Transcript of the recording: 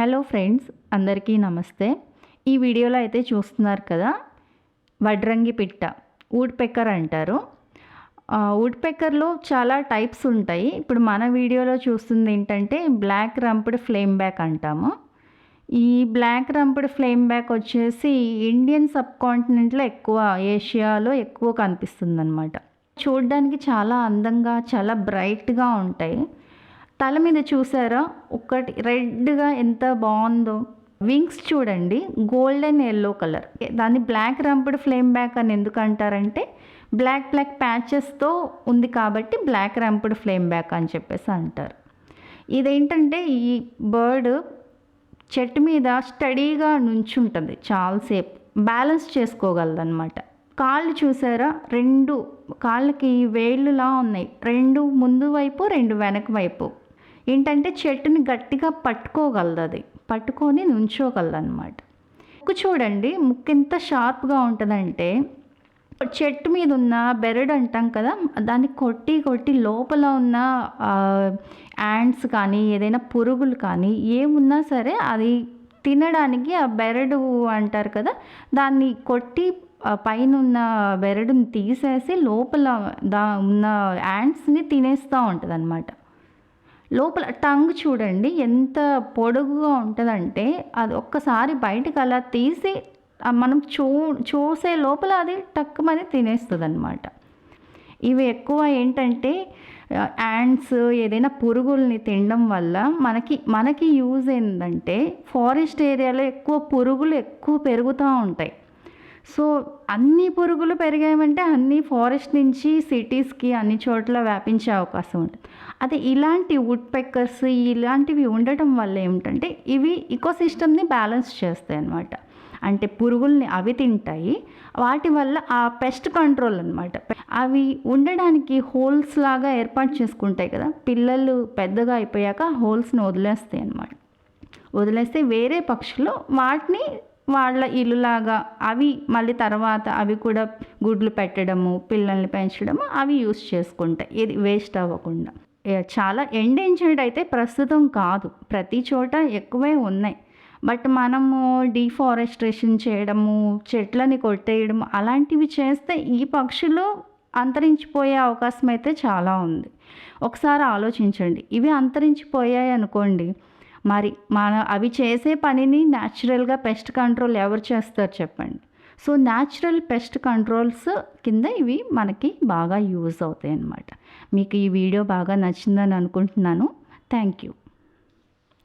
Hello friends అందరికీ నమస్తే. ఈ వీడియోలో అయితే చూస్తున్నారు కదా వడ్రంగి పిట్ట ఊడ్పెక్కర్ అంటారు. వుడ్ పెక్కర్లో చాలా టైప్స్ ఉంటాయి. ఇప్పుడు మన వీడియోలో చూస్తుంది ఏంటంటే బ్లాక్ రంప్డ్ ఫ్లేమ్ బ్యాక్ అంటాము. ఈ బ్లాక్ రంప్డ్ ఫ్లేమ్ బ్యాక్ వచ్చేసి ఇండియన్ సబ్ కాంటినెంట్లో ఎక్కువ ఏషియాలో ఎక్కువ కనిపిస్తుంది అనమాట చూడడానికి చాలా అందంగా చాలా బ్రైట్గా ఉంటాయి. తల మీద చూసారా? ఒకటి రెడ్గా ఎంత బాగుందో. వింగ్స్ చూడండి గోల్డెన్ ఎల్లో కలర్. దాన్ని బ్లాక్ రంప్డ్ ఫ్లేమ్ బ్యాక్ అని ఎందుకు అంటారంటే బ్లాక్ బ్లాక్ ప్యాచెస్తో ఉంది కాబట్టి బ్లాక్ రంప్డ్ ఫ్లేమ్ బ్యాక్ అని చెప్పేసి అంటారు. ఇదేంటంటే ఈ బర్డ్ చెట్టు మీద స్టడీగా నుంచుంటుంది చాలాసేపు. బ్యాలెన్స్ చేసుకోగలదన్నమాట. కాళ్ళు చూసారా? రెండు కాళ్ళకి వేళ్ళులా ఉన్నాయి. రెండు ముందు వైపు రెండు వెనక వైపు. ఏంటంటే చెట్టుని గట్టిగా పట్టుకోగలదు అది పట్టుకొని నుంచోగలదు అనమాట ముక్కు చూడండి ముక్కు ఎంత షార్ప్గా ఉంటుందంటే చెట్టు మీద ఉన్న బెరడు అంటాం కదా దాన్ని కొట్టి కొట్టి లోపల ఉన్న యాండ్స్ కానీ ఏదైనా పురుగులు కానీ ఏమున్నా సరే అది తినడానికి ఆ బెరడు అంటారు కదా దాన్ని కొట్టి పైన ఉన్న బెరడుని తీసేసి లోపల దా ఉన్న యాండ్స్ని తినేస్తూ ఉంటుంది అనమాట లోపల టంగ్ చూడండి ఎంత పొడుగుగా ఉంటుందంటే అది ఒక్కసారి బయటకు అలా తీసి మనం చూ చూసే లోపల అది టక్కుమని తినేస్తుంది అనమాట ఇవి ఎక్కువ ఏంటంటే యాండ్స్ ఏదైనా పురుగుల్ని తినడం వల్ల మనకి మనకి యూజ్ ఏంటంటే ఫారెస్ట్ ఏరియాలో ఎక్కువ పురుగులు ఎక్కువ పెరుగుతూ ఉంటాయి. సో అన్ని పురుగులు పెరిగాయంటే అన్ని ఫారెస్ట్ నుంచి సిటీస్కి అన్ని చోట్ల వ్యాపించే అవకాశం ఉంటుంది. అదే ఇలాంటి వుడ్ పెక్కర్స్ ఇలాంటివి ఉండటం వల్ల ఏమిటంటే ఇవి ఇకోసిస్టమ్ని బ్యాలెన్స్ చేస్తాయి అన్నమాట అంటే పురుగుల్ని అవి తింటాయి. వాటి వల్ల ఆ పెస్ట్ కంట్రోల్ అనమాట అవి ఉండడానికి హోల్స్ లాగా ఏర్పాటు చేసుకుంటాయి కదా. పిల్లలు పెద్దగా అయిపోయాక హోల్స్ని వదిలేస్తాయి అనమాట వదిలేస్తే వేరే పక్షులు వాటిని వాళ్ళ ఇల్లులాగా అవి మళ్ళీ తర్వాత అవి కూడా గుడ్లు పెట్టడము పిల్లల్ని పెంచడము అవి యూస్ చేసుకుంటాయి ఇది వేస్ట్ అవ్వకుండా. చాలా ఎండేంజర్డ్ అయితే ప్రస్తుతం కాదు. ప్రతి చోట ఎక్కువే ఉన్నాయి. బట్ మనము డిఫారెస్ట్రేషన్ చేయడము చెట్లని కొట్టేయడం అలాంటివి చేస్తే ఈ పక్షులు అంతరించిపోయే అవకాశం అయితే చాలా ఉంది. ఒకసారి ఆలోచించండి. ఇవి అంతరించిపోయాయి అనుకోండి మరి మన అవి చేసే పనిని న్యాచురల్గా పెస్ట్ కంట్రోల్ ఎవరు చేస్తారు చెప్పండి. సో న్యాచురల్ పెస్ట్ కంట్రోల్స్ కింద ఇవి మనకి బాగా యూజ్ అవుతాయి అన్నమాట మీకు ఈ వీడియో బాగా నచ్చిందని అనుకుంటున్నాను. Thank you